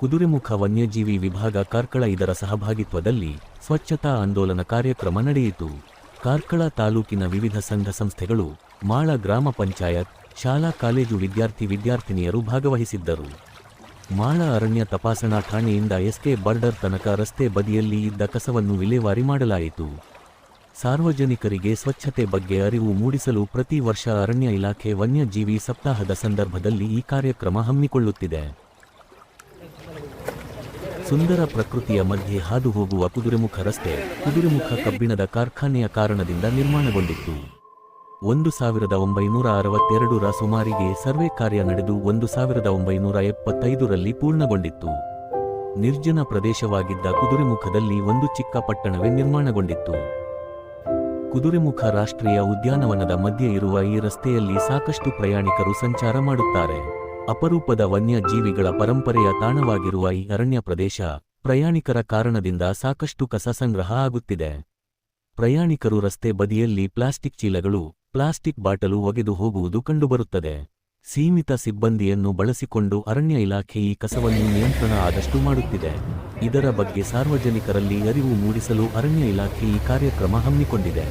ಕುದುರೆಮುಖ ವನ್ಯಜೀವಿ ವಿಭಾಗ ಕಾರ್ಕಳ ಇದರ ಸಹಭಾಗಿತ್ವದಲ್ಲಿ ಸ್ವಚ್ಛತಾ ಆಂದೋಲನ ಕಾರ್ಯಕ್ರಮ ನಡೆಯಿತು. ಕಾರ್ಕಳ ತಾಲೂಕಿನ ವಿವಿಧ ಸಂಘ ಸಂಸ್ಥೆಗಳು, ಮಾಳ ಗ್ರಾಮ ಪಂಚಾಯತ್, ಶಾಲಾ ಕಾಲೇಜು ವಿದ್ಯಾರ್ಥಿ ವಿದ್ಯಾರ್ಥಿನಿಯರು ಭಾಗವಹಿಸಿದ್ದರು. ಮಾಳ ಅರಣ್ಯ ತಪಾಸಣಾ ಠಾಣೆಯಿಂದ ಎಸ್ಕೆ ಬಾರ್ಡರ್ ತನಕ ರಸ್ತೆ ಬದಿಯಲ್ಲಿ ಇದ್ದ ಕಸವನ್ನು ವಿಲೇವಾರಿ ಮಾಡಲಾಯಿತು. ಸಾರ್ವಜನಿಕರಿಗೆ ಸ್ವಚ್ಛತೆ ಬಗ್ಗೆ ಅರಿವು ಮೂಡಿಸಲು ಪ್ರತಿ ವರ್ಷ ಅರಣ್ಯ ಇಲಾಖೆ ವನ್ಯಜೀವಿ ಸಪ್ತಾಹದ ಸಂದರ್ಭದಲ್ಲಿ ಈ ಕಾರ್ಯಕ್ರಮ ಹಮ್ಮಿಕೊಳ್ಳುತ್ತಿದೆ. ಸುಂದರ ಪ್ರಕೃತಿಯ ಮಧ್ಯೆ ಹಾದು ಹೋಗುವ ಕುದುರೆಮುಖ ರಸ್ತೆ ಕುದುರೆಮುಖ ಕಬ್ಬಿಣದ ಕಾರ್ಖಾನೆಯ ಕಾರಣದಿಂದ ನಿರ್ಮಾಣಗೊಂಡಿತ್ತು. ಒಂದು ಸಾವಿರದ ಒಂಬೈನೂರ ಅರವತ್ತೆರಡರ ಸುಮಾರಿಗೆ ಸರ್ವೆ ಕಾರ್ಯ ನಡೆದು ಒಂದು ಸಾವಿರದ ಒಂಬೈನೂರ ಎಪ್ಪತ್ತೈದರಲ್ಲಿ ಪೂರ್ಣಗೊಂಡಿತ್ತು. ನಿರ್ಜನ ಪ್ರದೇಶವಾಗಿದ್ದ ಕುದುರೆಮುಖದಲ್ಲಿ ಒಂದು ಚಿಕ್ಕ ಪಟ್ಟಣವೇ ನಿರ್ಮಾಣಗೊಂಡಿತ್ತು. ಕುದುರೆಮುಖ ರಾಷ್ಟ್ರೀಯ ಉದ್ಯಾನವನದ ಮಧ್ಯೆ ಇರುವ ಈ ರಸ್ತೆಯಲ್ಲಿ ಸಾಕಷ್ಟು ಪ್ರಯಾಣಿಕರು ಸಂಚಾರ ಮಾಡುತ್ತಾರೆ. ಅಪರೂಪದ ವನ್ಯಜೀವಿಗಳ ಪರಂಪರೆಯ ತಾಣವಾಗಿರುವ ಈ ಅರಣ್ಯ ಪ್ರದೇಶ ಪ್ರಯಾಣಿಕರ ಕಾರಣದಿಂದ ಸಾಕಷ್ಟು ಕಸ ಸಂಗ್ರಹ ಆಗುತ್ತಿದೆ. ಪ್ರಯಾಣಿಕರು ರಸ್ತೆ ಬದಿಯಲ್ಲಿ ಪ್ಲಾಸ್ಟಿಕ್ ಚೀಲಗಳು, ಪ್ಲಾಸ್ಟಿಕ್ ಬಾಟಲು ಒಗೆದು ಹೋಗುವುದು ಕಂಡುಬರುತ್ತದೆ. ಸೀಮಿತ ಸಿಬ್ಬಂದಿಯನ್ನು ಬಳಸಿಕೊಂಡು ಅರಣ್ಯ ಇಲಾಖೆ ಈ ಕಸವನ್ನು ನಿಯಂತ್ರಣ ಆದಷ್ಟು ಮಾಡುತ್ತಿದೆ. ಇದರ ಬಗ್ಗೆ ಸಾರ್ವಜನಿಕರಲ್ಲಿ ಅರಿವು ಮೂಡಿಸಲು ಅರಣ್ಯ ಇಲಾಖೆ ಈ ಕಾರ್ಯಕ್ರಮ ಹಮ್ಮಿಕೊಂಡಿದೆ.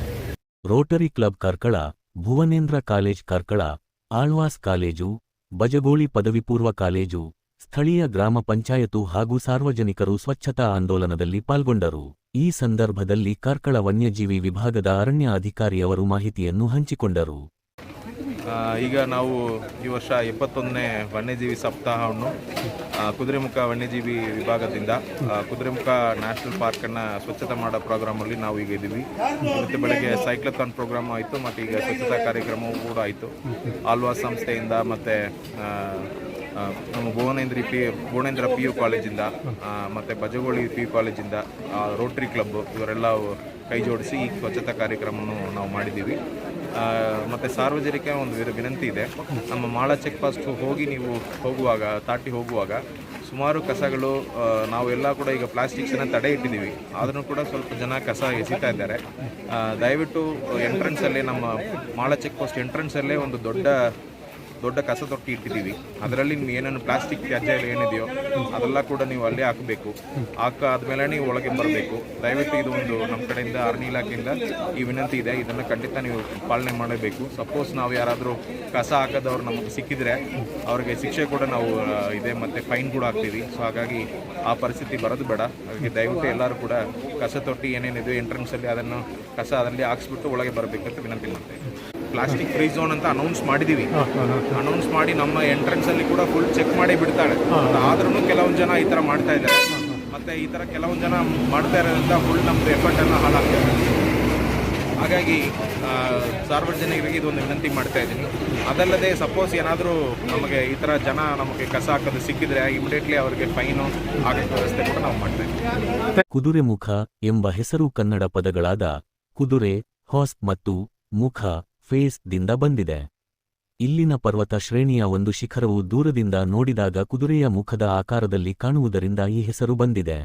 Rotary club Karkala, Bhuvanendra college Karkala, Alva's college Bajagoli ಪದವಿ ಪೂರ್ವ ಕಾಲೇಜು, ಸ್ಥಳೀಯ ಗ್ರಾಮ ಪಂಚಾಯತು ಹಾಗೂ ಸಾರ್ವಜನಿಕರು ಸ್ವಚ್ಛತಾ ಆಂದೋಲನದಲ್ಲಿ ಪಾಲ್ಗೊಂಡರು. ಈ ಸಂದರ್ಭದಲ್ಲಿ ಕಾರ್ಕಳ ವನ್ಯಜೀವಿ ವಿಭಾಗದ ಅರಣ್ಯ ಅಧಿಕಾರಿಯವರು ಮಾಹಿತಿಯನ್ನು ಹಂಚಿಕೊಂಡರು. ಈಗ ನಾವು ಈ ವರ್ಷ ಎಪ್ಪತ್ತೊಂದನೇ ವನ್ಯಜೀವಿ ಸಪ್ತಾಹವನ್ನು ಕುದುರೆಮುಖ ವನ್ಯಜೀವಿ ವಿಭಾಗದಿಂದ ಕುದುರೆಮುಖ ನ್ಯಾಷನಲ್ ಪಾರ್ಕನ್ನು ಸ್ವಚ್ಛತೆ ಮಾಡೋ ಪ್ರೋಗ್ರಾಮಲ್ಲಿ ನಾವು ಈಗ ಇದ್ದೀವಿ. ಮತ್ತು ಬೆಳಗ್ಗೆ ಸೈಕ್ಲಥಾನ್ ಪ್ರೋಗ್ರಾಮ್ ಆಯಿತು, ಮತ್ತು ಈಗ ಸ್ವಚ್ಛತಾ ಕಾರ್ಯಕ್ರಮವೂ ಕೂಡ ಆಯಿತು. ಆಲ್ವಾಸ್ ಸಂಸ್ಥೆಯಿಂದ ಮತ್ತು ನಮ್ಮ Bhuvanendra P, Bhuvanendra P U ಕಾಲೇಜಿಂದ ಮತ್ತು ಬಜಗೋಳಿ ಪಿ ಯು ಕಾಲೇಜಿಂದ ರೋಟ್ರಿ ಕ್ಲಬ್ ಇವರೆಲ್ಲ ಕೈ ಜೋಡಿಸಿ ಈ ಸ್ವಚ್ಛತಾ ಕಾರ್ಯಕ್ರಮವನ್ನು ನಾವು ಮಾಡಿದ್ದೀವಿ. ಮತ್ತೆ ಸಾರ್ವಜನಿಕ ಒಂದು ವಿನ- ವಿನಂತಿ ಇದೆ. ನಮ್ಮ ಮಾಳ ಚೆಕ್ ಪಾಸ್ಟ್ ಹೋಗಿ ನೀವು ಹೋಗುವಾಗ ತಾಟಿ ಹೋಗುವಾಗ ಸುಮಾರು ಕಸಗಳು ನಾವು ನಾವೆಲ್ಲ ಕೂಡ ಈಗ ಪ್ಲಾಸ್ಟಿಕ್ಸನ್ನು ತಡೆ ಇಟ್ಟಿದ್ದೀವಿ. ಆದರೂ ಕೂಡ ಸ್ವಲ್ಪ ಜನ ಕಸ ಎಸಿತಾ ಇದ್ದಾರೆ. ದಯವಿಟ್ಟು ಎಂಟ್ರೆನ್ಸಲ್ಲೇ ನಮ್ಮ ಮಾಳ ಚೆಕ್ ಪೋಸ್ಟ್ ಎಂಟ್ರೆನ್ಸಲ್ಲೇ ಒಂದು ದೊಡ್ಡ ದೊಡ್ಡ ಕಸ ತೊಟ್ಟಿ ಇಟ್ಟಿದ್ದೀವಿ. ಅದರಲ್ಲಿ ನೀವು ಏನೇನು ಪ್ಲಾಸ್ಟಿಕ್ ತ್ಯಾಜ್ಯ ಏನಿದೆಯೋ ಅದೆಲ್ಲ ಕೂಡ ನೀವು ಅಲ್ಲೇ ಹಾಕಬೇಕು. ಹಾಕ ಆದ್ಮೇಲೆ ನೀವು ಒಳಗೆ ಬರಬೇಕು. ದಯವಿಟ್ಟು ಇದು ಒಂದು ನಮ್ಮ ಕಡೆಯಿಂದ ಅರಣ್ಯ ಇಲಾಖೆಯಿಂದ ಈ ವಿನಂತಿ ಇದೆ. ಇದನ್ನು ಖಂಡಿತ ನೀವು ಪಾಲನೆ ಮಾಡಬೇಕು. ಸಪೋಸ್ ನಾವು ಯಾರಾದರೂ ಕಸ ಹಾಕದವ್ರು ನಮಗೆ ಸಿಕ್ಕಿದ್ರೆ ಅವ್ರಿಗೆ ಶಿಕ್ಷೆ ಕೂಡ ನಾವು ಇದೆ ಮತ್ತು ಫೈನ್ ಕೂಡ ಹಾಕ್ತೀವಿ. ಸೊ ಹಾಗಾಗಿ ಆ ಪರಿಸ್ಥಿತಿ ಬರೋದು ಬೇಡ. ಹಾಗಾಗಿ ದಯವಿಟ್ಟು ಎಲ್ಲರೂ ಕೂಡ ಕಸ ತೊಟ್ಟಿ ಏನೇನಿದೆ ಎಂಟ್ರೆನ್ಸಲ್ಲಿ ಅದನ್ನು ಕಸ ಅದರಲ್ಲಿ ಹಾಕ್ಸ್ಬಿಟ್ಟು ಒಳಗೆ ಬರಬೇಕಂತ ವಿನಂತಿ ಮಾಡ್ತೇವೆ ಪ್ಲಾಸ್ಟಿಕ್ ಫ್ರೀ ಝೋನ್ ಅಂತ ಅನೌನ್ಸ್ ಮಾಡಿದೀವಿ. ಅನೌನ್ಸ್ ಮಾಡಿ ನಮ್ಮ ಎಂಟ್ರೆನ್ಸ್ ಅಲ್ಲಿ ಕೂಡ ಫುಲ್ ಚೆಕ್ ಮಾಡಿ ಬಿಡ್ತಾಳೆ ಆದ್ರೂ ಕೆಲವೊಂದು ಜನ ಈ ತರ ಮಾಡ್ತಾ ಇದ್ದಾರೆ. ಮತ್ತೆ ಈ ತರ ಕೆಲವೊಂದು ಜನ ಮಾಡ್ತಾ ಇರೋದ್ರಿಂದ ಫುಲ್ ನಮ್ದು ಎಫರ್ಟ್ ಎಲ್ಲ ಹಾಳಾಗ್ತದೆ ಹಾಗಾಗಿ ಸಾರ್ವಜನಿಕರಿಗೆ ಇದೊಂದು ವಿನಂತಿ ಮಾಡ್ತಾ ಇದ್ದೀನಿ. ಅದಲ್ಲದೆ ಸಪೋಸ್ ಏನಾದರೂ ನಮಗೆ ಈ ಥರ ಜನ ನಮಗೆ ಕಸ ಹಾಕೋದು ಸಿಕ್ಕಿದ್ರೆ ಇಮಿಡಿಯೇಟ್ಲಿ ಅವರಿಗೆ ಫೈನು ಆಗೋ ವ್ಯವಸ್ಥೆ ಕೂಡ ನಾವು ಮಾಡ್ತಾ ಇದ್ದೀವಿ. ಕುದುರೆಮುಖ ಎಂಬ ಹೆಸರು ಕನ್ನಡ ಪದಗಳಾದ ಕುದುರೆ ಹಾಸ್ ಮತ್ತು ಮುಖ ಫೇಸ್ ದಿಂದ ಬಂದಿದೆ. ಇಲ್ಲಿನ ಪರ್ವತ ಶ್ರೇಣಿಯ ಒಂದು ಶಿಖರವು ದೂರದಿಂದ ನೋಡಿದಾಗ ಕುದುರೆಯ ಮುಖದ ಆಕಾರದಲ್ಲಿ ಕಾಣುವುದರಿಂದ ಈ ಹೆಸರು ಬಂದಿದೆ.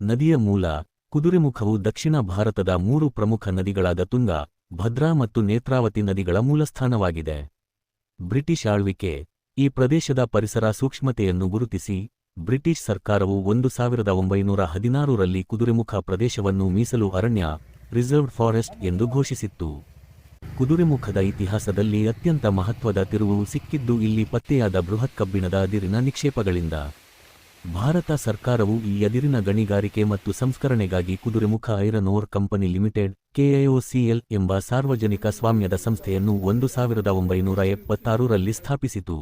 ನದಿಯ ಮೂಲ, ಕುದುರೆಮುಖವು ದಕ್ಷಿಣ ಭಾರತದ ಮೂರು ಪ್ರಮುಖ ನದಿಗಳಾದ ತುಂಗ, ಭದ್ರಾ ಮತ್ತು ನೇತ್ರಾವತಿ ನದಿಗಳ ಮೂಲಸ್ಥಾನವಾಗಿದೆ. ಬ್ರಿಟಿಷ್ ಆಳ್ವಿಕೆ, ಈ ಪ್ರದೇಶದ ಪರಿಸರ ಸೂಕ್ಷ್ಮತೆಯನ್ನು ಗುರುತಿಸಿ, ಬ್ರಿಟಿಷ್ ಸರ್ಕಾರವು ಒಂದು ಸಾವಿರದ ಒಂಬೈನೂರ ಹದಿನಾರರಲ್ಲಿ ಕುದುರೆಮುಖ ಪ್ರದೇಶವನ್ನು ಮೀಸಲು ಅರಣ್ಯ, ರಿಸರ್ವ್ಡ್ ಫಾರೆಸ್ಟ್ ಎಂದು ಘೋಷಿಸಿತ್ತು. ಕುದುರೆಮುಖದ ಇತಿಹಾಸದಲ್ಲಿ ಅತ್ಯಂತ ಮಹತ್ವದ ತಿರುವು ಸಿಕ್ಕಿದ್ದು ಇಲ್ಲಿ ಪತ್ತೆಯಾದ ಬೃಹತ್ ಕಬ್ಬಿಣದ ಅದಿರಿನ ನಿಕ್ಷೇಪಗಳಿಂದ. ಭಾರತ ಸರ್ಕಾರವು ಈ ಅದಿರಿನ ಗಣಿಗಾರಿಕೆ ಮತ್ತು ಸಂಸ್ಕರಣೆಗಾಗಿ Kudremukh iron ore company limited, KIOCL ಎಂಬ ಸಾರ್ವಜನಿಕ ಸ್ವಾಮ್ಯದ ಸಂಸ್ಥೆಯನ್ನು ಒಂದು ಸಾವಿರದ ಒಂಬೈನೂರ ಎಪ್ಪತ್ತಾರರಲ್ಲಿ ಸ್ಥಾಪಿಸಿತು.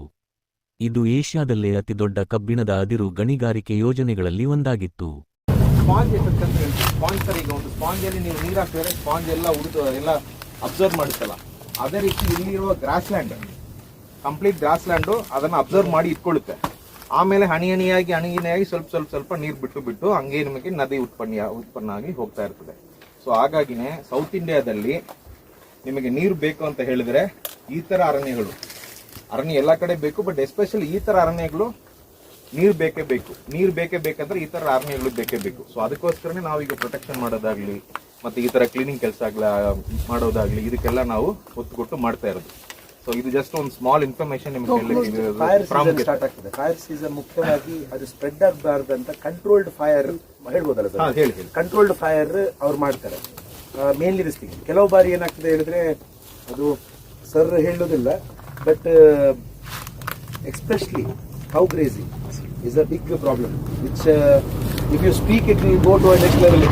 ಇದು ಏಷ್ಯಾದಲ್ಲೇ ಅತಿದೊಡ್ಡ ಕಬ್ಬಿಣದ ಅದಿರು ಗಣಿಗಾರಿಕೆ ಯೋಜನೆಗಳಲ್ಲಿ ಒಂದಾಗಿತ್ತು. ಸ್ಪಾಂಜ್ ಸ್ಪಾಂಜ್ ಈಗ ಒಂದು ಸ್ಪಾಂಜಲ್ಲಿ ನೀವು ನೀರು ಸ್ಪಾಂಜ್ ಎಲ್ಲ ಎಲ್ಲ ಅಬ್ಸರ್ವ್ ಮಾಡುತ್ತಲ್ಲ. ಅದೇ ರೀತಿ ಇಲ್ಲಿರುವ gross land complete gross land ಅದನ್ನು ಅಬ್ಸರ್ವ್ ಮಾಡಿ ಇಟ್ಕೊಳ್ಳುತ್ತೆ. ಆಮೇಲೆ ಹನಿ ಹನಿಯಾಗಿ ಹನಿ ಹನಿಯಾಗಿ ಸ್ವಲ್ಪ ಸ್ವಲ್ಪ ಸ್ವಲ್ಪ ನೀರು ಬಿಟ್ಟು ಬಿಟ್ಟು ಹಂಗೆ ನಿಮಗೆ ನದಿ ಉತ್ಪನ್ನ ಉತ್ಪನ್ನ ಆಗಿ ಹೋಗ್ತಾ ಇರ್ತದೆ. ಸೊ ಹಾಗಾಗಿನೇ ಸೌತ್ ಇಂಡಿಯಾದಲ್ಲಿ ನಿಮಗೆ ನೀರು ಬೇಕು ಅಂತ ಹೇಳಿದ್ರೆ ಈ ಥರ ಅರಣ್ಯಗಳು, ಅರಣ್ಯ ಎಲ್ಲ ಕಡೆ ಬೇಕು ಬಟ್ ಎಸ್ಪೆಷಲಿ ಈ ಥರ ಅರಣ್ಯಗಳು ನೀರು ಬೇಕೇ ಬೇಕು. ನೀರು ಬೇಕೇ ಬೇಕಂದ್ರೆ ಈ ಥರ ಅರಣ್ಯಗಳು ಬೇಕೇ ಬೇಕು. ಸೊ ಅದಕ್ಕೋಸ್ಕರನೇ ನಾವೀಗ ಪ್ರೊಟೆಕ್ಷನ್ ಮಾಡೋದಾಗ್ಲಿ ಮತ್ತೆ ಈ ತರ ಕ್ಲೀನಿಂಗ್ ಕೆಲಸ ಆಗಲಿ ಮಾಡೋದಾಗ್ಲಿ ಇದಕ್ಕೆಲ್ಲ ನಾವು ಒತ್ತು ಕೊಟ್ಟು ಮಾಡ್ತಾ ಇರೋದು. ಸೊ ಇದು ಜಸ್ಟ್ ಒಂದು ಸ್ಮಾಲ್ ಇನ್ಫಾರ್ಮೇಶನ್ ನಿಮಗೆ ಫೈರ್ ಸೀಸನ್ ಪ್ರಾಮುಖ್ಯತೆ ಸ್ಟಾರ್ಟ್ ಆಗ್ತದೆ. ಫೈರ್ ಸೀಸನ್ ಮುಖ್ಯವಾಗಿ ಅದು ಸ್ಪ್ರೆಡ್ ಆಗಬಾರ್ದಂತ ಕಂಟ್ರೋಲ್ಡ್ ಫೈರ್ ಹೇಳ್ಬೋದಲ್ಲ ಹಾ, ಸರ್ ಹೇಳಿ ಹೇಳಿ. ಕಂಟ್ರೋಲ್ಡ್ ಫೈರ್ ಅವ್ರು ಮಾಡ್ತಾರೆ. ಮೇನ್ಲಿ ದಿಸ್ ಥಿಂಗ್ ಕೆಲವು ಬಾರಿ ಏನಾಗ್ತದೆ ಹೇಳಿದ್ರೆ ಅದು ಸರ್ ಹೇಳೋದಿಲ್ಲ but especially how crazy is a big problem which if you speak it will go to a next level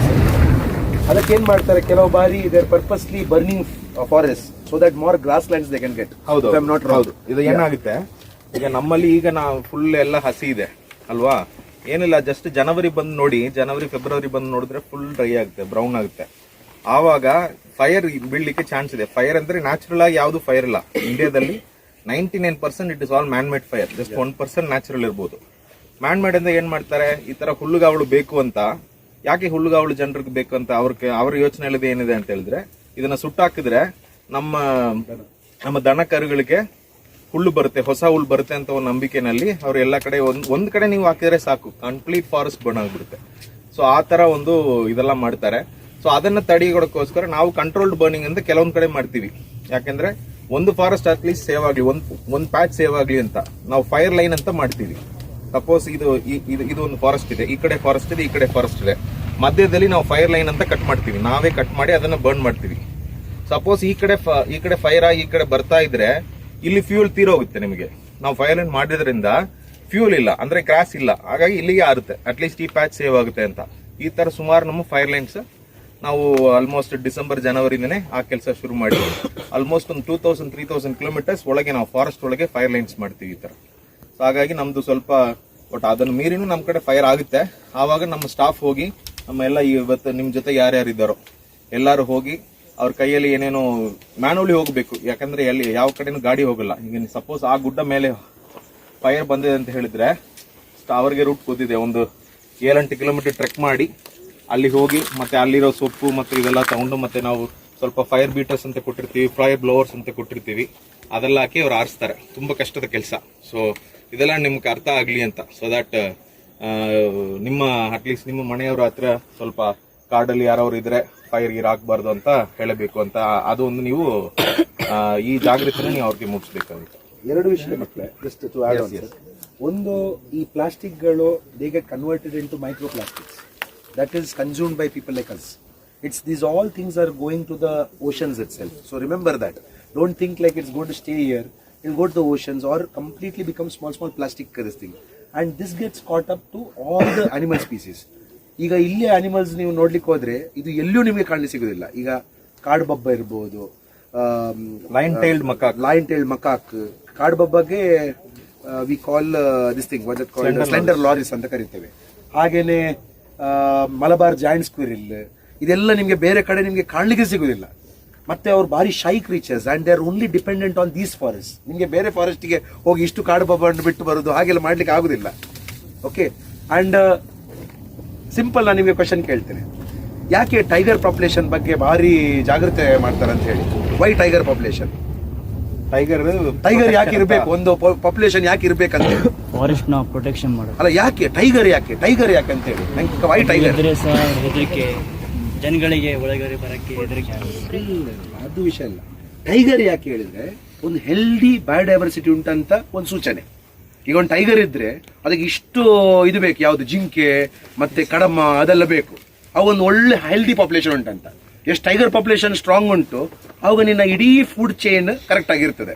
ಏನ್ ಮಾಡ್ತಾರೆ? ಕೆಲವು ಬಾರಿ there purposely burning forest so that more grasslands they can get ಹೌದು I am not ಹೌದು. ಇದು ಏನಾಗುತ್ತೆ? ಈಗ ನಮ್ಮಲ್ಲಿ ಈಗ ನಾವು ಫುಲ್ ಎಲ್ಲ ಹಸಿ ಇದೆ ಅಲ್ವಾ? ಏನಿಲ್ಲ ಜಸ್ಟ್ ಜನವರಿ ಬಂದು ನೋಡಿ ಜನವರಿ ಫೆಬ್ರವರಿ ಬಂದು ನೋಡಿದ್ರೆ ಫುಲ್ ಡ್ರೈ ಆಗುತ್ತೆ ಬ್ರೌನ್ ಆಗುತ್ತೆ. ಆವಾಗ ಫೈರ್ ಬೀಳ್ಲಿಕ್ಕೆ ಚಾನ್ಸ್ ಇದೆ. ಫೈರ್ ಅಂದ್ರೆ ನ್ಯಾಚುರಲ್ ಆಗಿ ಯಾವುದು ಫೈರ್ ಇಲ್ಲ. ಇಂಡಿಯಾದಲ್ಲಿ ninety nine percent it is all man made fire just one percent natural ಇರ್ಬೋದು. ಮ್ಯಾನ್ ಮೇಡ್ ಅಂದ್ರೆ ಏನ್ ಮಾಡ್ತಾರೆ? ಈ ತರ ಹುಲ್ಲುಗಾವಳು ಬೇಕು ಅಂತ ಯಾಕೆ ಹುಲ್ಲುಗಾವಲು ಜನರಿಗೆ ಬೇಕು ಅಂತ ಅವ್ರಿಗೆ ಅವ್ರ ಯೋಚನೆಯಲ್ಲಿ ಏನಿದೆ ಅಂತ ಹೇಳಿದ್ರೆ, ಇದನ್ನ ಸುಟ್ಟಾಕಿದ್ರೆ ನಮ್ಮ ನಮ್ಮ ದನ ಕರುಗಳಿಗೆ ಹುಲ್ಲು ಬರುತ್ತೆ, ಹೊಸ ಹುಲ್ಲು ಬರುತ್ತೆ ಅಂತ ಒಂದು ನಂಬಿಕೆನಲ್ಲಿ ಅವ್ರು ಎಲ್ಲ ಕಡೆ ಒಂದ್ ಒಂದ್ ಕಡೆ ನೀವು ಹಾಕಿದ್ರೆ ಸಾಕು. ಕಂಪ್ಲೀಟ್ ಫಾರೆಸ್ಟ್ ಬರ್ನ್ ಆಗ್ಬಿಡುತ್ತೆ. ಸೊ ಆ ತರ ಒಂದು ಇದೆಲ್ಲ ಮಾಡ್ತಾರೆ. ಸೊ ಅದನ್ನ ತಡೆಗೋಡಕ್ಕೋಸ್ಕರ ನಾವು ಕಂಟ್ರೋಲ್ಡ್ ಬರ್ನಿಂಗ್ ಅಂತ ಕೆಲವೊಂದ್ ಕಡೆ ಮಾಡ್ತೀವಿ. ಯಾಕೆಂದ್ರೆ ಒಂದು ಫಾರೆಸ್ಟ್ ಅಟ್ಲೀಸ್ಟ್ ಸೇವ್ ಆಗ್ಲಿ, ಒಂದ್ ಒಂದ್ ಪ್ಯಾಚ್ ಸೇವ್ ಆಗ್ಲಿ ಅಂತ ನಾವು ಫೈರ್ ಲೈನ್ ಅಂತ ಮಾಡ್ತೀವಿ. ಸಪೋಸ್ ಇದು ಇದು ಒಂದು ಫಾರೆಸ್ಟ್ ಇದೆ. ಈ ಕಡೆ ಫಾರೆಸ್ಟ್ ಇದೆ, ಈ ಕಡೆ ಫಾರೆಸ್ಟ್ ಇದೆ. ಮಧ್ಯದಲ್ಲಿ ನಾವು ಫೈರ್ ಲೈನ್ ಅಂತ ಕಟ್ ಮಾಡ್ತೀವಿ. ನಾವೇ ಕಟ್ ಮಾಡಿ ಅದನ್ನ ಬರ್ನ್ ಮಾಡ್ತೀವಿ. ಸಪೋಸ್ ಈ ಕಡೆ ಈ ಕಡೆ ಫೈರ್ ಆಗಿ ಈ ಕಡೆ ಬರ್ತಾ ಇದ್ರೆ ಇಲ್ಲಿ ಫ್ಯೂಲ್ ತೀರೋಗುತ್ತೆ ನಿಮಗೆ. ನಾವು ಫೈರ್ ಲೈನ್ ಮಾಡಿದ್ರಿಂದ ಫ್ಯೂಲ್ ಇಲ್ಲ, ಅಂದ್ರೆ ಕ್ರಾಸ್ ಇಲ್ಲ. ಹಾಗಾಗಿ ಇಲ್ಲಿಗೆ ಆರುತ್ತೆ. ಅಟ್ಲೀಸ್ಟ್ ಈ ಪ್ಯಾಚ್ ಸೇವ್ ಆಗುತ್ತೆ ಅಂತ. ಈ ತರ ಸುಮಾರು ನಮ್ಮ ಫೈರ್ ಲೈನ್ಸ್ ನಾವು ಆಲ್ಮೋಸ್ಟ್ ಡಿಸೆಂಬರ್ ಜನವರಿಂದನೆ ಆ ಕೆಲಸ ಶುರು ಮಾಡಿ ಆಲ್ಮೋಸ್ಟ್ ಒಂದು two thousand three thousand kilometres ಒಳಗೆ ನಾವು ಫಾರೆಸ್ಟ್ ಒಳಗೆ ಫೈರ್ ಲೈನ್ಸ್ ಮಾಡ್ತೀವಿ ಈ ತರ. ಸೊ ಹಾಗಾಗಿ ನಮ್ದು ಸ್ವಲ್ಪ ಬಟ್ ಅದನ್ನು ಮೀರಿನೂ ನಮ್ಮ ಕಡೆ ಫೈರ್ ಆಗುತ್ತೆ. ಆವಾಗ ನಮ್ಮ ಸ್ಟಾಫ್ ಹೋಗಿ ನಮ್ಮ ಎಲ್ಲ ಇವತ್ತು ನಿಮ್ಮ ಜೊತೆ ಯಾರ್ಯಾರು ಇದ್ದಾರೋ ಎಲ್ಲರೂ ಹೋಗಿ ಅವ್ರ ಕೈಯಲ್ಲಿ ಏನೇನೋ ಮ್ಯಾನುವಲಿ ಹೋಗಬೇಕು. ಯಾಕಂದ್ರೆ ಎಲ್ಲಿ ಯಾವ ಕಡೆನೂ ಗಾಡಿ ಹೋಗಲ್ಲ. ಈಗ ಸಪೋಸ್ ಆ ಗುಡ್ಡ ಮೇಲೆ ಫೈರ್ ಬಂದಿದೆ ಅಂತ ಹೇಳಿದ್ರೆ ಅವ್ರಿಗೆ ರೂಟ್ ಕೂತಿದೆ ಒಂದು ಏಳೆಂಟು ಕಿಲೋಮೀಟರ್ ಟ್ರೆಕ್ ಮಾಡಿ ಅಲ್ಲಿ ಹೋಗಿ ಮತ್ತೆ ಅಲ್ಲಿರೋ ಸೊಪ್ಪು ಮತ್ತು ಇದೆಲ್ಲ ತಗೊಂಡು ಮತ್ತೆ ನಾವು ಸ್ವಲ್ಪ ಫೈರ್ ಬೀಟರ್ಸ್ ಅಂತ ಕೊಟ್ಟಿರ್ತೀವಿ ಫೈರ್ ಬ್ಲೋವರ್ಸ್ ಅಂತ ಕೊಟ್ಟಿರ್ತೀವಿ. ಅದೆಲ್ಲ ಹಾಕಿ ಅವ್ರು ಆರಿಸ್ತಾರೆ. ತುಂಬ ಕಷ್ಟದ ಕೆಲಸ. ಸೊ ಇದೆಲ್ಲ ನಿಮ್ಗೆ ಅರ್ಥ ಆಗಲಿ ಅಂತ. ಸೊ ದಟ್ ನಿಮ್ಮ ಅಟ್ಲೀಸ್ಟ್ ನಿಮ್ಮ ಮನೆಯವ್ರ ಹತ್ರ ಸ್ವಲ್ಪ ಕಾಡಲ್ಲಿ ಯಾರವ್ರು ಇದ್ರೆ ಫೈರ್ ಗೀರ್ ಹಾಕ್ಬಾರ್ದು ಅಂತ ಹೇಳಬೇಕು ಅಂತ ಅದು ಒಂದು ನೀವು ಈ ಜಾಗೃತಿನ ನೀವು ಅವ್ರಿಗೆ ಮುಗಿಸ್ಬೇಕಾಗುತ್ತೆ ಎರಡು ವಿಷಯ ಮಕ್ಕಳೇ ಜಸ್ಟ್ ಟು ಒಂದು ಈ ಪ್ಲಾಸ್ಟಿಕ್ಗಳು they get converted into microplastics that is consumed by people like us it's these all things are going to the oceans itself so remember that don't think like it's gone to stay here it'll go to the oceans or completely become small small plastic this thing. And this gets caught up to all the animal species. ಈಗ ಇಲ್ಲಿ animals ನೀವು ನೋಡ್ಲಿಕ್ಕೆ ಹೋದ್ರೆ ಇದು ಎಲ್ಲೂ ನಿಮಗೆ ಕಾಣಲಿ ಸಿಗೋದಿಲ್ಲ. ಈಗ ಕಾಡು ಬಬ್ಬ ಇರ್ಬೋದು lion tailed macaque lion tailed macaque ಕಾಡು ಬಬ್ಬಗೆ we call this thing what call slender loris ಅಂತ ಕರಿತೇವೆ. ಹಾಗೇನೆ ಮಲಬಾರ್ ಜಾಯಿಂಟ್ ಸ್ಕ್ವಿರಿಲ್ ಇದೆಲ್ಲ ನಿಮಗೆ ಬೇರೆ ಕಡೆ ನಿಮಗೆ ಕಾಣಲಿಕ್ಕೆ ಸಿಗುದಿಲ್ಲ. ಮತ್ತೆ ಅವ್ರು ಭಾರಿ shy creatures and they are only dependent on these forest ನಿಮಗೆ ಬೇರೆ ಫಾರೆಸ್ಟ್ಗೆ ಹೋಗಿ ಇಷ್ಟು ಕಾಡು ಬಬ್ಬನ್ನು ಬಿಟ್ಟು ಬರೋದು ಹಾಗೆಲ್ಲ ಮಾಡ್ಲಿಕ್ಕೆ ಆಗೋದಿಲ್ಲ. ಓಕೆ ಅಂಡ್ ಸಿಂಪಲ್ ನಾನು ನಿಮಗೆ ಕ್ವಶನ್ ಕೇಳ್ತೇನೆ. ಯಾಕೆ ಟೈಗರ್ ಪಾಪ್ಯುಲೇಷನ್ ಬಗ್ಗೆ ಭಾರಿ ಜಾಗೃತಿ ಮಾಡ್ತಾರೆ ಅಂತ ಹೇಳಿ why tiger population tiger tiger ಯಾಕೆ ಇರಬೇಕು? ಒಂದು ಪಾಪ್ಯುಲೇಷನ್ ಯಾಕೆ ಇರಬೇಕು ಹೇಳಿ ಫಾರೆಸ್ಟ್ನ ಪ್ರೊಟೆಕ್ಷನ್ ಮಾಡೋದು. ಅಲ್ಲ ಯಾಕೆ? ಟೈಗರ್ ಯಾಕೆ? ಟೈಗರ್ ಯಾಕೆ ಅಂತ ಹೇಳಿ ನಂಗೆ ವೈ ಟೈಗರ್ ಜನಗಳಿಗೆ ಒಳಗಡೆ ಬರಕ್ಕೆ ಹೆದರಿಕೆ ಅದು ವಿಷಯ ಅಲ್ಲ. ಟೈಗರ್ ಯಾಕೆ ಹೇಳಿದ್ರೆ ಒಂದು ಹೆಲ್ದಿ ಬಯೋಡೈವರ್ಸಿಟಿ ಉಂಟಂತ ಒಂದು ಸೂಚನೆ. ಈಗ ಒಂದು ಟೈಗರ್ ಇದ್ರೆ ಅದಕ್ಕೆ ಇಷ್ಟು ಇದು ಬೇಕು ಯಾವುದು ಜಿಂಕೆ ಮತ್ತೆ ಕಡಮ ಅದೆಲ್ಲ ಬೇಕು. ಅವು ಒಂದು ಒಳ್ಳೆ ಹೆಲ್ದಿ ಪಾಪ್ಯುಲೇಷನ್ ಉಂಟಂತ. ಎಷ್ಟು ಟೈಗರ್ ಪಾಪ್ಯುಲೇಷನ್ ಸ್ಟ್ರಾಂಗ್ ಉಂಟು ಅವಾಗ ನಿನ್ನ ಇಡೀ ಫುಡ್ ಚೈನ್ ಕರೆಕ್ಟ್ ಆಗಿರ್ತದೆ.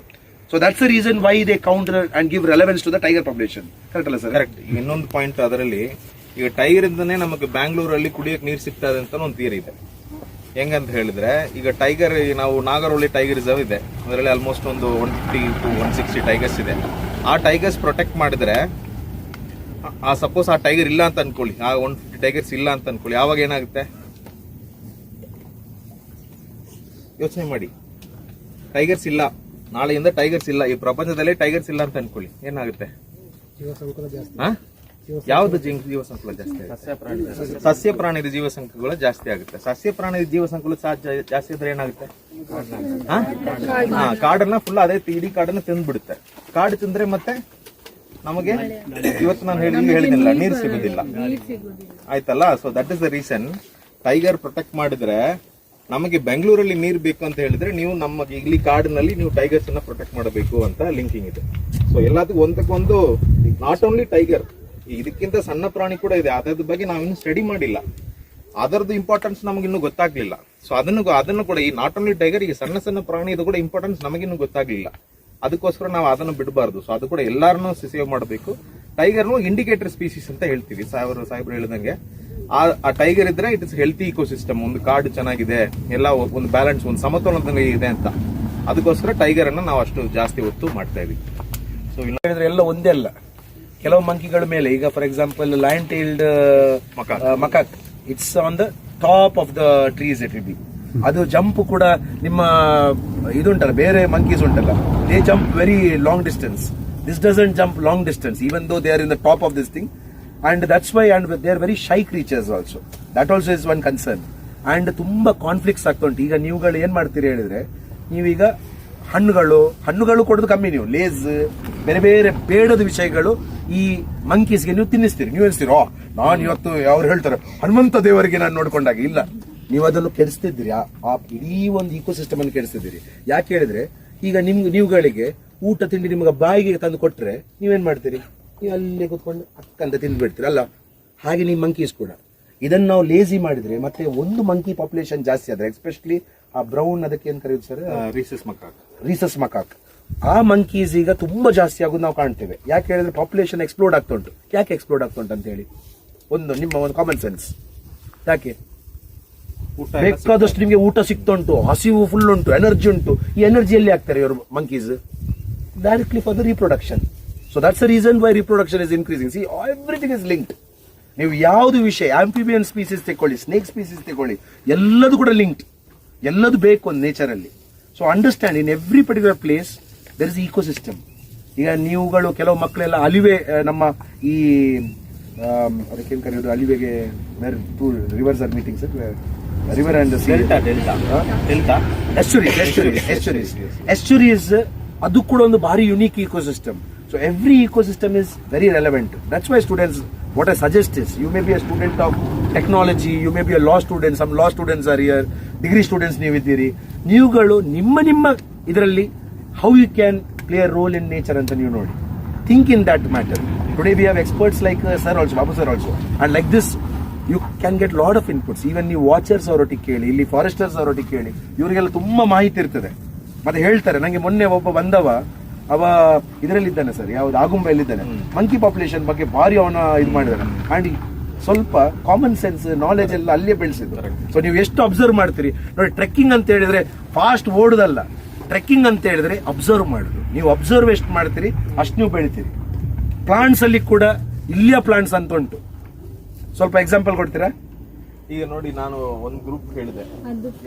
So that's the reason why they counter and give relevance to the tiger population correct ಅಲ್ಲ ಸರ್ ಕರೆಕ್ಟ್ ಇನ್ನೊಂದು ಪಾಯಿಂಟ್ ಅದರಲ್ಲಿ ಈಗ ಟೈಗರ್ ಇಂದನೇ ನಮಗೆ ಬ್ಯಾಂಗ್ಳೂರಲ್ಲಿ ಕುಡಿಯಕ್ಕೆ ನೀರು ಸಿಗ್ತದೆ ಅಂತ ಒಂದು ಥಿಯರಿ ಇದೆ. ಹೆಂಗಂತ ಹೇಳಿದ್ರೆ ಈಗ ಟೈಗರ್ ನಾವು ನಾಗರಹೊಳಿ ಟೈಗರ್ ರಿಸರ್ವ್ ಇದೆ. ಅದರಲ್ಲಿ ಆಲ್ಮೋಸ್ಟ್ ಒಂದು one fifty to one sixty tigers ಇದೆ. ಆ ಟೈಗರ್ಸ್ ಪ್ರೊಟೆಕ್ಟ್ ಮಾಡಿದ್ರೆ ಆ- ಸಪೋಸ್ ಆ ಟೈಗರ್ ಇಲ್ಲ ಅಂತ ಅನ್ಕೊಳ್ಳಿ. ಆ ಒನ್ ಫಿಫ್ಟಿ ಟೈಗರ್ಸ್ ಇಲ್ಲ ಅಂತ ಅನ್ಕೊಳ್ಳಿ. ಆವಾಗ ಏನಾಗುತ್ತೆ? ಯೋಚನೆ ಮಾಡಿ. ಟೈಗರ್ಸ್ ಇಲ್ಲ. ನಾಳೆಯಿಂದ ಟೈಗರ್ಸ್ ಇಲ್ಲ. ಈ ಪ್ರಪಂಚದಲ್ಲಿ ಟೈಗರ್ಸ್ ಇಲ್ಲ ಅಂತ ಅನ್ಕೊಳ್ಳಿ. ಏನಾಗುತ್ತೆ? ಯಾವ್ದು ಜೀವ ಜೀವ ಸಂಕುಲ ಜಾಸ್ತಿ ಆಗುತ್ತೆ? ಸಸ್ಯ ಪ್ರಾಣಿದ ಜೀವ ಸಂಕುಲ ಜಾಸ್ತಿ ಆಗುತ್ತೆ. ಸಸ್ಯ ಪ್ರಾಣಿದ ಜೀವ ಸಂಕುಲ ಜಾಸ್ತಿ ಆದ್ರೆ ಏನಾಗುತ್ತೆ? ಕಾಡನ್ನ ಫುಲ್ ಅದೇ ಇಡೀ ಕಾಡನ್ನ ತಿಂದ್ಬಿಡುತ್ತೆ. ಕಾಡು ತಿಂದ್ರೆ ಮತ್ತೆ ನಮಗೆ ಇವತ್ತು ನಾನು ಹೇಳಿ ಹೇಳಿದಿಲ್ಲ ನೀರು ಸಿಗುದಿಲ್ಲ. ಆಯ್ತಲ್ಲ? So that is the reason tiger protect ಮಾಡಿದ್ರೆ ನಮಗೆ ಬೆಂಗಳೂರಲ್ಲಿ ನೀರು ಬೇಕು ಅಂತ ಹೇಳಿದ್ರೆ ನೀವು ನಮ್ಮ ಇಲ್ಲಿ ಕಾಡಿನಲ್ಲಿ ನೀವು ಟೈಗರ್ಸ್ ಅನ್ನ ಪ್ರೊಟೆಕ್ಟ್ ಮಾಡಬೇಕು ಅಂತ ಲಿಂಕಿಂಗ್ ಇದೆ. ಸೊ ಎಲ್ಲದಕ್ಕೂ ಒಂದಕ್ಕೊಂದು ನಾಟ್ ಓನ್ಲಿ ಟೈಗರ್ ಇದಕ್ಕಿಂತ ಸಣ್ಣ ಪ್ರಾಣಿ ಕೂಡ ಇದೆ. ಅದರ ಬಗ್ಗೆ ನಾವಿನ್ನು ಸ್ಟಡಿ ಮಾಡಿಲ್ಲ. ಅದರದ್ದು ಇಂಪಾರ್ಟೆನ್ಸ್ ನಮಗಿನ್ನೂ ಗೊತ್ತಾಗ್ಲಿಲ್ಲ. ಸೊ ಅದನ್ನು ಅದನ್ನು ಕೂಡ ಈ ನಾಟ್ ಓನ್ಲಿ ಟೈಗರ್ ಈ ಸಣ್ಣ ಸಣ್ಣ ಪ್ರಾಣಿ ಇದು ಕೂಡ ಇಂಪಾರ್ಟೆನ್ಸ್ ನಮಗಿನ್ನೂ ಗೊತ್ತಾಗ್ಲಿಲ್ಲ. ಅದಕ್ಕೋಸ್ಕರ ನಾವು ಅದನ್ನು ಬಿಡಬಾರ್ದು. ಸೊ ಅದು ಕೂಡ ಎಲ್ಲರನ್ನೂ ಸೇವ್ ಮಾಡಬೇಕು. ಟೈಗರ್ನು ಇಂಡಿಕೇಟರ್ ಸ್ಪೀಸೀಸ್ ಅಂತ ಹೇಳ್ತೀವಿ. ಸಾಹೇಬರು ಸಾಹೇಬ್ರು ಹೇಳಿದಂಗೆ. ಆ ಟೈಗರ್ ಇದ್ರೆ ಇಟ್ ಇಸ್ ಹೆಲ್ತಿ ಇಕೋಸಿಸ್ಟಮ್ ಒಂದು ಕಾಡು ಚೆನ್ನಾಗಿದೆ. ಎಲ್ಲ ಒಂದು ಬ್ಯಾಲೆನ್ಸ್ ಒಂದು ಸಮತೋಲನದಲ್ಲಿ ಇದೆ ಅಂತ. ಅದಕ್ಕೋಸ್ಕರ ಟೈಗರ್ ಅನ್ನ ನಾವು ಅಷ್ಟು ಜಾಸ್ತಿ ಒತ್ತು ಮಾಡ್ತಾ ಇದೀವಿ. ಸೊ ಹೇಳಿದ್ರೆ ಎಲ್ಲ ಒಂದೇ ಅಲ್ಲ. ಕೆಲವು ಮಂಕಿಗಳ ಮೇಲೆ ಈಗ for example lion tailed. Macaque. It's on the top of the trees it be ಅದು ಜಂಪ್ ಕೂಡ ನಿಮ್ಮ ಇದುಂಟಲ್ಲ ಬೇರೆ ಮಂಕೀಸ್ ಉಂಟಲ್ಲ. They jump very long distance this doesn't jump long distance even though they are in the top of this thing and that's why and they are very shy creatures also that also is one concern and ತುಂಬಾ conflicts ಆಗ್ತಾ ಉಂಟು ಈಗ ನೀವುಗಳು ಏನ್ ಮಾಡ್ತೀರಿ ಹೇಳಿದ್ರೆ ನೀವೀಗ ಹಣ್ಣುಗಳು ಹಣ್ಣುಗಳು ಕೊಡೋದು ಕಮ್ಮಿ ನೀವು. ಲೇಸ್ ಬೇರೆ ಬೇರೆ ಬೇಡದ ವಿಷಯಗಳು ಈ ಮಂಕೀಸ್ಗೆ ನೀವು ತಿನ್ನಿಸ್ತೀರಿ ನೀವು ಅನಿಸ್ತೀರಿ ಓ ನಾನು ಇವತ್ತು ಅವ್ರು ಹೇಳ್ತಾರೆ ಹನುಮಂತ ದೇವರಿಗೆ ನಾನು ನೋಡ್ಕೊಂಡಾಗ. ಇಲ್ಲ ನೀವು ಅದನ್ನು ಕೆಡಿಸ್ತಿದ್ದೀರಿ ಆ- ಇಡೀ ಒಂದು ಇಕೋಸಿಸ್ಟಮ್ ಅನ್ನು ಕೆಡಿಸ್ತಿದ್ದೀರಿ. ಯಾಕೆ ಹೇಳಿದ್ರೆ ಈಗ ನಿಮ್ಗೆ ನೀವುಗಳಿಗೆ ಊಟ ತಿಂಡಿ ನಿಮ್ಗೆ ಬಾಯಿಗೆ ತಂದು ಕೊಟ್ರೆ ನೀವೇನ್ ಮಾಡ್ತೀರಿ? ನೀವು ಅಲ್ಲೇ ಕೂತ್ಕೊಂಡು ಅಕ್ಕಂತ ತಿಂದ್ಬಿಡ್ತೀರಿ ಅಲ್ಲ? ಹಾಗೆ ನಿಮ್ಮ ಮಂಕೀಸ್ ಕೂಡ. ಇದನ್ನು ನಾವು ಲೇಜಿ ಮಾಡಿದ್ರೆ ಮತ್ತೆ ಒಂದು ಮಂಕಿ ಪಾಪ್ಯುಲೇಷನ್ ಜಾಸ್ತಿ ಆದ್ರೆ ಎಸ್ಪೆಷಲಿ ಆ ಬ್ರೌನ್ ಅದಕ್ಕೆ ಏನ್ ಕರೆಯುದು sir rhesus macaque rhesus macaque ಆ ಮಂಕೀಸ್ ಈಗ ತುಂಬಾ ಜಾಸ್ತಿ ಆಗೋದು ನಾವು ಕಾಣ್ತೇವೆ. ಯಾಕೆ ಹೇಳಿದ್ರೆ ಪಾಪ್ಯುಲೇಷನ್ ಎಕ್ಸ್ಪ್ಲೋಡ್ ಆಗ್ತಾ ಉಂಟು ಯಾಕೆ ಎಕ್ಸ್ಪ್ಲೋಡ್ ಆಗ್ತಾ ಉಂಟು ಅಂತ ಹೇಳಿ. ಒಂದು ನಿಮ್ಮ ಒಂದು ಕಾಮನ್ ಸೆನ್ಸ್ ಯಾಕೆ? ಬೇಕಾದಷ್ಟು ನಿಮಗೆ ಊಟ ಸಿಗ್ತಾ ಉಂಟು ಹಸಿವು ಫುಲ್ ಉಂಟು ಎನರ್ಜಿ ಉಂಟು. ಈ ಎನರ್ಜಿ ಎಲ್ಲಿ ಆಗ್ತಾರೆ ಇವರು monkeys directly for the reproduction so that's a reason why reproduction is increasing see everything is linked ನೀವು ಯಾವುದು ವಿಷಯ ಆಂಫಿಬಿಯನ್ ಸ್ಪೀಸೀಸ್ ತಗೊಳ್ಳಿ ಸ್ನೇಕ್ ಸ್ಪೀಸೀಸ್ ತಗೊಳ್ಳಿ ಎಲ್ಲದು ಕೂಡ ಲಿಂಕ್ಡ್ ಎಲ್ಲದು ಬೇಕು ಒಂದು ನೇಚರಲ್ಲಿ so understand in every particular place there is ecosystem ಈಗ ನೀವುಗಳು ಕೆಲವು ಮಕ್ಕಳೆಲ್ಲ ಅಲಿವೆ ನಮ್ಮ ಈ ಅದಕ್ಕೇನು ಕರೆಯೋದು ಅಲಿವೆಗೆ where two rivers are meeting sir river estuaries estuaries estuaries ಅದು ಕೂಡ ಒಂದು ಭಾರಿ unique ecosystem so every ecosystem is very relevant that's why students what I suggest is you may be a student of technology you may be a law student some law students or year degree students ನೀವಿದ್ದೀರಿ. ನೀವುಗಳು ನಿಮ್ಮ ನಿಮ್ಮ ಇದರಲ್ಲಿ how you can play a role in nature ಅಂತ ನೀವು ನೋಡಿ think in that matter today we have experts like sir also Babu sir also and like this you can get lot of inputs even ನೀವು watchers ಅವರೊಟ್ಟಿಗೆ ಕೇಳಿ ಇಲ್ಲಿ foresters ಅವರೊಟ್ಟಿಗೆ ಕೇಳಿ ಇವರಿಗೆಲ್ಲ ತುಂಬ ಮಾಹಿತಿ ಇರ್ತದೆ. ಮತ್ತೆ ಹೇಳ್ತಾರೆ ನನಗೆ ಮೊನ್ನೆ ಒಬ್ಬ ಬಂದವ ಅವ ಇದರಲ್ಲಿದ್ದಾನೆ ಸರ್ ಯಾವ್ದು ಆಗುಂಬೆಯಲ್ಲಿದ್ದಾನೆ ಮಂಕಿ ಪಾಪ್ಯುಲೇಷನ್ ಬಗ್ಗೆ ಭಾರಿ ಅವನ ಇದು ಮಾಡಿದಾನೆ. ಅಂಡ್ ಸ್ವಲ್ಪ ಕಾಮನ್ ಸೆನ್ಸ್ ನಾಲೆಜ್ ಎಲ್ಲ ಅಲ್ಲೇ ಬೆಳೆಸಿದ್ರು ಸೊ ನೀವು ಎಷ್ಟು ಅಬ್ಸರ್ವ್ ಮಾಡ್ತೀರಿ? ನೋಡಿ ಟ್ರೆಕ್ಕಿಂಗ್ ಅಂತ ಹೇಳಿದ್ರೆ ಫಾಸ್ಟ್ ಓಡುದಲ್ಲ. ಟ್ರೆಕ್ಕಿಂಗ್ ಅಂತ ಹೇಳಿದ್ರೆ ಅಬ್ಸರ್ವ್ ಮಾಡುದು. ನೀವು ಅಬ್ಸರ್ವ್ ಎಷ್ಟು ಮಾಡ್ತೀರಿ ಅಷ್ಟು ನೀವು ಬೆಳಿತೀರಿ. ಪ್ಲಾಂಟ್ಸ್ ಅಲ್ಲಿ ಕೂಡ ಇಲ್ಲಿಯ ಪ್ಲಾಂಟ್ಸ್ ಅಂತ ಉಂಟು. ಸ್ವಲ್ಪ ಎಕ್ಸಾಂಪಲ್ ಕೊಡ್ತೀರಾ? ಈಗ ನೋಡಿ ನಾನು ಒಂದು ಗ್ರೂಪ್ ಹೇಳಿದೆ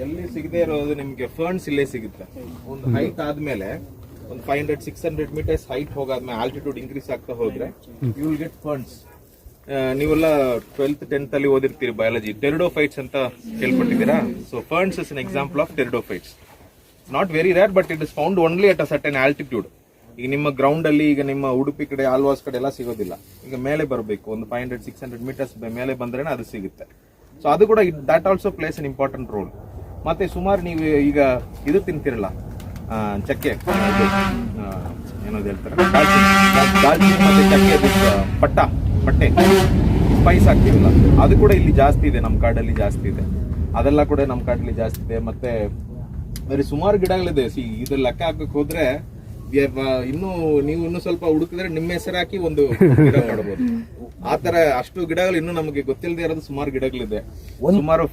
ಎಲ್ಲಿ ಸಿಗದೆ ಇರೋದು ನಿಮ್ಗೆ ಫರ್ನ್ಸ್ ಇಲ್ಲೇ ಸಿಗುತ್ತೆ. ಒಂದು ಹೈಟ್ ಆದ್ಮೇಲೆ ಒಂದು five hundred six hundred meters height ಹೋಗಾದ್ಮೇಲೆ altitude increase ಆಗ್ತಾ ಹೋದ್ರೆ ಯು ವಿಲ್ ಗೆಟ್ ಫರ್ನ್ಸ್ ನೀವೆಲ್ಲ ಟ್ವೆಲ್ತ್ ಟೆಂತ್ ಅಲ್ಲಿ ಓದಿರ್ತೀರಿ ಬಯಾಲಜಿ ಟೆರಿಡೋಫೈಟ್ಸ್ ಅಂತ ಕೇಳ್ಪಟ್ಟಿದ್ದೀರಾ so ferns is an example of pteridophytes not very rare but it is found only at a certain altitude ಈಗ ನಿಮ್ಮ ground ಅಲ್ಲಿ, ಈಗ ನಿಮ್ಮ ಉಡುಪಿ ಕಡೆ ಆಲ್ವಾಸ್ ಕಡೆ ಎಲ್ಲ ಸಿಗೋದಿಲ್ಲ. ಈಗ ಮೇಲೆ ಬರಬೇಕು. ಒಂದು five hundred six hundred meters ಮೇಲೆ ಬಂದ್ರೆ ಅದು ಸಿಗುತ್ತೆ. ಸೊ ಅದು ಕೂಡ that also plays an important role ಮತ್ತೆ ಸುಮಾರು ನೀವು ಈಗ ಇದು ತಿಂತಿರಲ್ಲ ಚಕ್ಕೆ. ಏನದು ಹೇಳ್ತಾರೆ? ಚಕ್ಕೆ ಪಟ್ಟ, ಪಟ್ಟೆ. ಸ್ಪೈಸ್ ಹಾಕ್ತಿರಲ್ಲ, ಅದು ಕೂಡ ಇಲ್ಲಿ ಜಾಸ್ತಿ ಇದೆ. ನಮ್ಮ ಕಾಡಲ್ಲಿ ಜಾಸ್ತಿ ಇದೆ. ಅದೆಲ್ಲ ಕೂಡ ನಮ್ಮ ಕಾಡಲ್ಲಿ ಜಾಸ್ತಿ ಇದೆ. ಮತ್ತೆ ಬೇರೆ ಸುಮಾರು ಗಿಡಗಳಿದೆ. ಸಿ ಇದು ಲೆಕ್ಕ ಹಾಕಕ್ ಹೋದ್ರೆ ಇನ್ನು ನೀವು ಇನ್ನು ಸ್ವಲ್ಪ ಹುಡುಕಿದ್ರೆ ನಿಮ್ಮ ಹೆಸರು ಹಾಕಿ ಒಂದು ಗಿಡ ಮಾಡಬಹುದು ಆತರ ಅಷ್ಟು ಗಿಡಗಳು ಇನ್ನು ನಮಗೆ ಗೊತ್ತಿಲ್ಲದೆ ಇರೋದು ಸುಮಾರು ಗಿಡಗಳಿದೆ. ಸುಮಾರು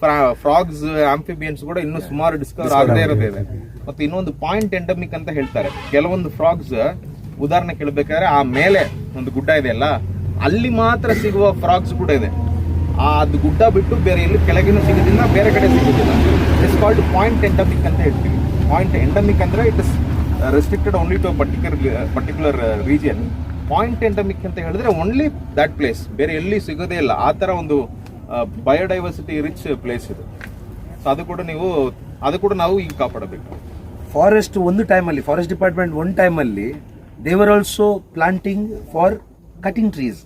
ಫ್ರಾಗ್ಸ್ ಆಂಫಿಬಿಯನ್ಸ್ ಕೂಡ ಇನ್ನು ಸುಮಾರು ಡಿಸ್ಕವರ್ ಆಗದೆ ಇರೋದೇ ಇದೆ ಮತ್ತೆ ಇನ್ನೊಂದು ಪಾಯಿಂಟ್ ಎಂಡಮಿಕ್ ಅಂತ ಹೇಳ್ತಾರೆ. ಕೆಲವೊಂದು ಫ್ರಾಗ್ಸ್ ಉದಾಹರಣೆ ಕೇಳಬೇಕಾದ್ರೆ ಆ ಮೇಲೆ ಒಂದು ಗುಡ್ಡ ಇದೆ ಅಲ್ಲ ಅಲ್ಲಿ ಮಾತ್ರ ಸಿಗುವ ಫ್ರಾಗ್ಸ್ ಕೂಡ ಇದೆ. ಅದು ಗುಡ್ಡ ಬಿಟ್ಟು ಬೇರೆ ಎಲ್ಲೂ ಕೆಳಗಿನ ಸಿಗೋದಿಲ್ಲ, ಬೇರೆ ಕಡೆ ಸಿಗೋದಿಲ್ಲ. ಇಟ್ಸ್ ಕಾಲ್ಡ್ ಪಾಯಿಂಟ್ ಎಂಡಮಿಕ್ ಅಂತ ಹೇಳ್ತೀವಿ. ಪಾಯಿಂಟ್ ಎಂಡಮಿಕ್ ಅಂದ್ರೆ it is restricted only to particular particular region point endemic ಅಂತ ಹೇಳಿದ್ರೆ ಓನ್ಲಿ ದಟ್ ಪ್ಲೇಸ್ ಬೇರೆ ಎಲ್ಲಿ ಸಿಗೋದೇ ಇಲ್ಲ. ಆ ಥರ ಒಂದು ಬಯೋಡೈವರ್ಸಿಟಿ ರಿಚ್ ಪ್ಲೇಸ್ ಇದು. ಸೊ ಅದು ಕೂಡ ನೀವು, ಅದು ಕೂಡ ನಾವು ಈಗ ಕಾಪಾಡಬೇಕು. ಫಾರೆಸ್ಟ್ ಒಂದು ಟೈಮಲ್ಲಿ ಫಾರೆಸ್ಟ್ ಡಿಪಾರ್ಟ್ಮೆಂಟ್ ಒಂದು ಟೈಮಲ್ಲಿ they were also planting for cutting trees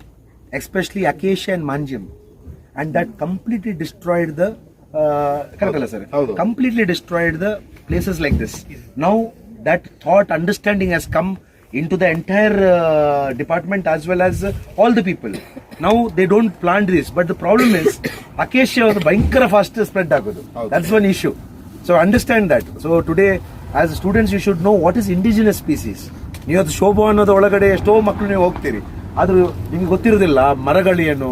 especially acacia mangium and that completely destroyed the correct ಅಲ್ಲ sir. Completely destroyed the places like this now that thought understanding has come into the entire department as well as all the people now they don't plan this but the problem is acacia ಅವರು ಭಯಂಕರ fast spread ಆಗೋದು. That's one issue so understand that so today as students you should know what is indigenous species ನೀವು ಅದು ಶೋಭಾ ಅನ್ನೋದು ಒಳಗಡೆ ಎಷ್ಟೋ ಮಕ್ಕಳು ನೀವು ಹೋಗ್ತೀರಿ. ಆದ್ರೂ ನಿಮ್ಗೆ ಗೊತ್ತಿರೋದಿಲ್ಲ ಮರಗಳೇನು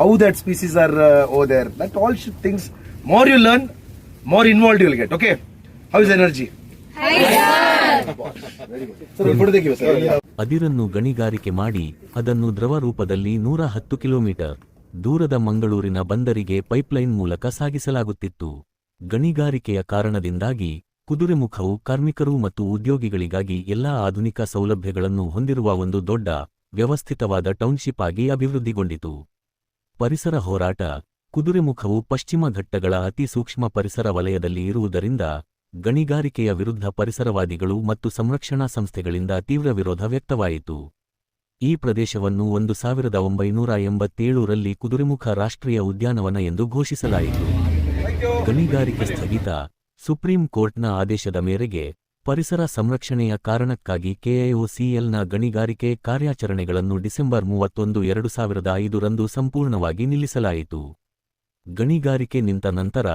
how that species are oh there that all should things more you learn more involve you will get okay how is energy ಅದಿರನ್ನು ಗಣಿಗಾರಿಕೆ ಮಾಡಿ ಅದನ್ನು ದ್ರವ ರೂಪದಲ್ಲಿ ನೂರ ಹತ್ತು ಕಿಲೋಮೀಟರ್ ದೂರದ ಮಂಗಳೂರಿನ ಬಂದರಿಗೆ ಪೈಪ್ಲೈನ್ ಮೂಲಕ ಸಾಗಿಸಲಾಗುತ್ತಿತ್ತು. ಗಣಿಗಾರಿಕೆಯ ಕಾರಣದಿಂದಾಗಿ ಕುದುರೆಮುಖವು ಕಾರ್ಮಿಕರು ಮತ್ತು ಉದ್ಯೋಗಿಗಳಿಗಾಗಿ ಎಲ್ಲಾ ಆಧುನಿಕ ಸೌಲಭ್ಯಗಳನ್ನು ಹೊಂದಿರುವ ಒಂದು ದೊಡ್ಡ ವ್ಯವಸ್ಥಿತವಾದ ಟೌನ್ಶಿಪ್ ಆಗಿ ಅಭಿವೃದ್ಧಿಗೊಂಡಿತು. ಪರಿಸರ ಹೋರಾಟ ಕುದುರೆಮುಖವು ಪಶ್ಚಿಮ ಘಟ್ಟಗಳ ಅತಿ ಸೂಕ್ಷ್ಮ ಪರಿಸರ ವಲಯದಲ್ಲಿ ಇರುವುದರಿಂದ ಗಣಿಗಾರಿಕೆಯ ವಿರುದ್ಧ ಪರಿಸರವಾದಿಗಳು ಮತ್ತು ಸಂರಕ್ಷಣಾ ಸಂಸ್ಥೆಗಳಿಂದ ತೀವ್ರ ವಿರೋಧ ವ್ಯಕ್ತವಾಯಿತು. ಈ ಪ್ರದೇಶವನ್ನು ಒಂದು ಸಾವಿರದ ಒಂಬೈನೂರ ಎಂಬತ್ತೇಳರಲ್ಲಿ ಕುದುರೆಮುಖ ರಾಷ್ಟ್ರೀಯ ಉದ್ಯಾನವನ ಎಂದು ಘೋಷಿಸಲಾಯಿತು. ಗಣಿಗಾರಿಕೆ ಸ್ಥಗಿತ ಸುಪ್ರೀಂ ಕೋರ್ಟ್ನ ಆದೇಶದ ಮೇರೆಗೆ ಪರಿಸರ ಸಂರಕ್ಷಣೆಯ ಕಾರಣಕ್ಕಾಗಿ ಕೆಐಒಸಿಎಲ್ನ ಗಣಿಗಾರಿಕೆ ಕಾರ್ಯಾಚರಣೆಗಳನ್ನು ಡಿಸೆಂಬರ್ ಮೂವತ್ತೊಂದು, ಎರಡು ಸಾವಿರದ ಐದರಂದು ಸಂಪೂರ್ಣವಾಗಿ ನಿಲ್ಲಿಸಲಾಯಿತು. ಗಣಿಗಾರಿಕೆ ನಿಂತ ನಂತರ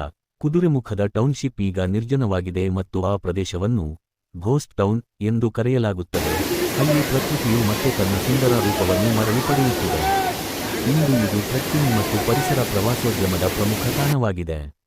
ಕುದುರೆಮುಖದ ಟೌನ್ಶಿಪ್ ಈಗ ನಿರ್ಜನವಾಗಿದೆ ಮತ್ತು ಆ ಪ್ರದೇಶವನ್ನು ಘೋಸ್ಟ್ ಟೌನ್ ಎಂದು ಕರೆಯಲಾಗುತ್ತದೆ. ಅಲ್ಲಿ ಪ್ರಕೃತಿಯು ಮತ್ತೆ ತನ್ನ ಸುಂದರ ರೂಪವನ್ನು ಮರಳಿ ಪಡೆಯುತ್ತಿದೆ. ಇಂದು ಇದು ಟ್ರೆಕ್ಕಿಂಗ್ ಮತ್ತು ಪರಿಸರ ಪ್ರವಾಸೋದ್ಯಮದ ಪ್ರಮುಖ ತಾಣವಾಗಿದೆ.